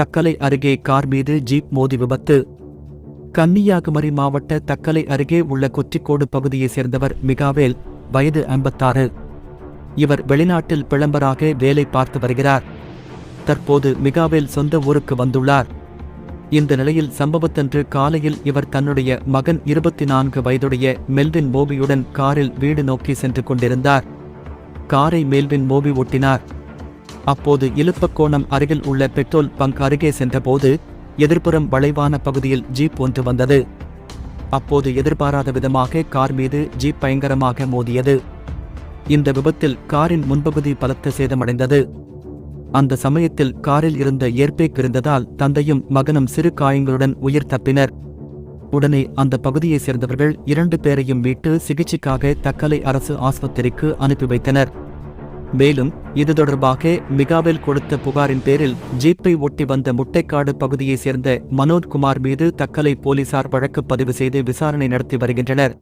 தக்கலை அருகே கார் மீது ஜீப் மோதி விபத்து. கன்னியாகுமரி மாவட்ட தக்கலை அருகே உள்ள கொச்சிக்கோடு பகுதியைச் சேர்ந்தவர் மிகாவேல் வயது ஐம்பத்தாறு. இவர் வெளிநாட்டில் பிளம்பராக வேலை பார்த்து வருகிறார். தற்போது மிகாவேல் சொந்த ஊருக்கு வந்துள்ளார். இந்த நிலையில் சம்பவத்தன்று காலையில் இவர் தன்னுடைய மகன் இருபத்தி நான்கு வயதுடைய மெல்வின் மோபியுடன் காரில் வீடு நோக்கி சென்று கொண்டிருந்தார். காரை மெல்வின் மோபி ஓட்டினார். அப்போது இலுப்பக்கோணம் அருகில் உள்ள பெட்ரோல் பங்க் அருகே சென்றபோது எதிர்ப்புறம் வளைவான பகுதியில் ஜீப் ஒன்று வந்தது. அப்போது எதிர்பாராத விதமாக கார் மீது ஜீப் பயங்கரமாக மோதியது. இந்த விபத்தில் காரின் முன்பகுதி பலத்த சேதமடைந்தது. அந்த சமயத்தில் காரில் இருந்த ஏர்பேக் இருந்ததால் தந்தையும் மகனும் சிறு காயங்களுடன் உயிர் தப்பினர். உடனே அந்த பகுதியைச் சேர்ந்தவர்கள் இரண்டு பேரையும் மீட்டு சிகிச்சைக்காக தக்கலை அரசு ஆஸ்பத்திரிக்கு அனுப்பி வைத்தனர். மேலும் இது தொடர்பாக மிகாவில் கொடுத்த புகாரின் பேரில் ஜீப்பை ஒட்டி வந்த முட்டைக்காடு பகுதியைச் சேர்ந்த மனோஜ்குமார் மீது தக்கலை போலீசார் வழக்கு பதிவு செய்து விசாரணை நடத்தி வருகின்றனர்.